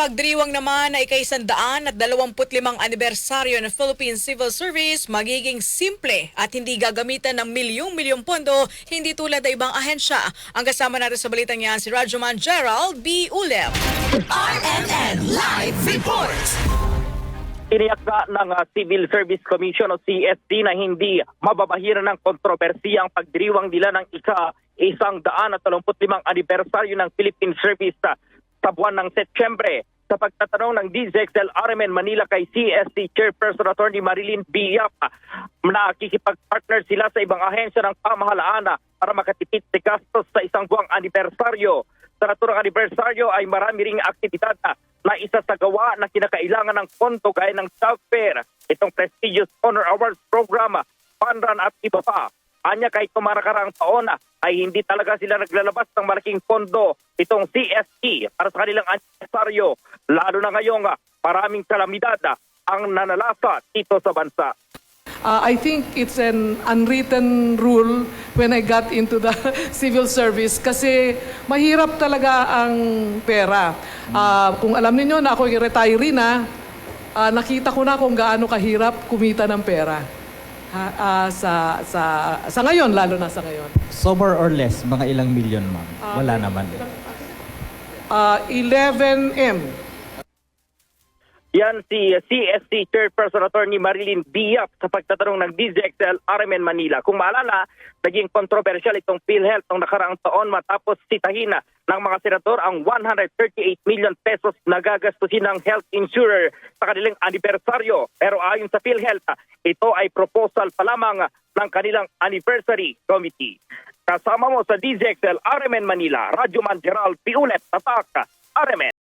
pagdiriwang naman na ikaisandaan at 25 anibersaryo ng Philippine Civil Service magiging simple at hindi gagamitan ng milyong-milyong pondo, hindi tulad ng ibang ahensya. Ang kasama natin sa balitang yan si Rajuman Gerald B. Ulem. RMN Live Report. Tiniyak ng uh, Civil Service Commission o CSD na hindi mababahiran ng kontrobersiya ang pagdiriwang nila ng ika isang daan at 25 anibersaryo ng Philippine Service uh, sa buwan ng Setyembre. Sa pagtatanong ng DZXL RMN Manila kay CSD Chairperson Attorney Marilyn Biap, uh, nakikipag-partner sila sa ibang ahensya ng pamahalaan para makatipid sa gastos sa isang buwang anibersaryo. Sa naturang anibersaryo ay marami ring aktibidad na isa sa gawa na kinakailangan ng pondo gaya ng job fair, itong prestigious honor awards program, fun run at iba pa. Anya kahit kumarakaraang taon ay hindi talaga sila naglalabas ng malaking pondo itong CSE para sa kanilang anibersaryo. Lalo na ngayong ah, maraming kalamidad ah, ang nanalasa dito sa bansa. Uh, I think it's an unwritten rule when I got into the civil service kasi mahirap talaga ang pera. Uh, kung alam niyo na ako retiree na, uh, nakita ko na kung gaano kahirap kumita ng pera. Ha, uh, sa, sa, sa ngayon, lalo na sa ngayon. So more or less, mga ilang milyon, ma'am? Wala naman. Uh, 11M. Yan si CSC Chairperson Attorney Marilyn Biap sa pagtatanong ng DZXL RMN Manila. Kung maalala, naging kontrobersyal itong PhilHealth noong nakaraang taon matapos sitahin ng mga senador ang 138 million pesos na gagastusin ng health insurer sa kanilang anibersaryo. Pero ayon sa PhilHealth, ito ay proposal pa lamang ng kanilang anniversary committee. Kasama mo sa DZXL RMN Manila, Radyo Man Gerald Piulet, Tatak, RMN.